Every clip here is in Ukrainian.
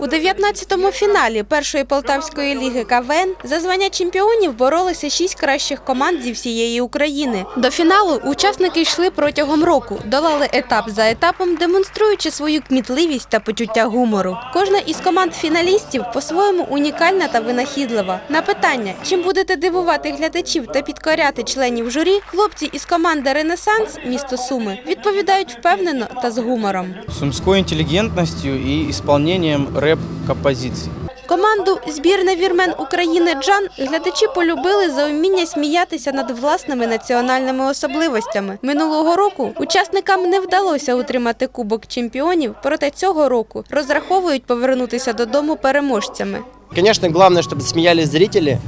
У 19-му фіналі першої полтавської ліги КВН за звання чемпіонів боролися шість кращих команд зі всієї України. До фіналу учасники йшли протягом року, долали етап за етапом, демонструючи свою кмітливість та почуття гумору. Кожна із команд фіналістів по-своєму унікальна та винахідлива. На питання, чим будете дивувати глядачів та підкоряти членів журі, хлопці із команди Ренесанс місто Суми відповідають впевнено та з гумором. сумской интеллигентностью и исполнением рэп-композиций. Команду збірна вірмен України Джан глядачі полюбили за вміння сміятися над власними національними особливостями. Минулого року учасникам не вдалося утримати кубок чемпіонів, проте цього року розраховують повернутися додому переможцями. Звісно, головне, щоб смеялись зрители,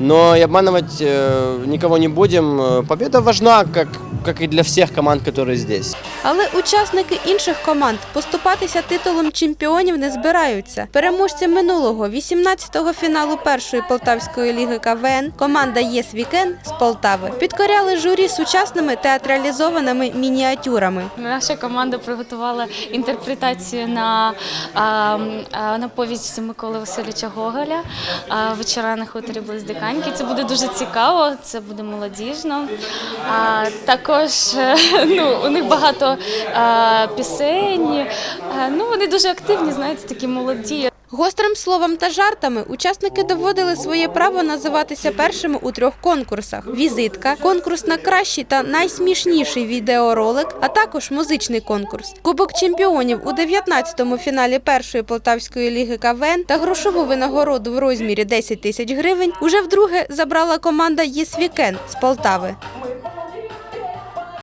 но и обманывать э, никого не будем. Э, Победа важна, как, как и для всех команд, которые здесь. Але учасники інших команд поступатися титулом чемпіонів не збираються. Переможці минулого 18-го фіналу першої полтавської ліги КВН команда ЄС Вікен з Полтави підкоряли журі сучасними театралізованими мініатюрами. Наша команда приготувала інтерпретацію на, а, а, на повість Миколи Васильовича Гоголя а, вечора на хуторі близ Диканьки. Це буде дуже цікаво, це буде молодіжно. А, також е, ну, у них багато а, пісень. А, ну, вони дуже активні, знаєте, такі молоді. Гострим словом та жартами учасники доводили своє право називатися першими у трьох конкурсах: візитка, конкурс на кращий та найсмішніший відеоролик, а також музичний конкурс. Кубок чемпіонів у 19-му фіналі першої полтавської ліги КВН та грошову винагороду в розмірі 10 тисяч гривень уже вдруге забрала команда ЄС Вікен з Полтави.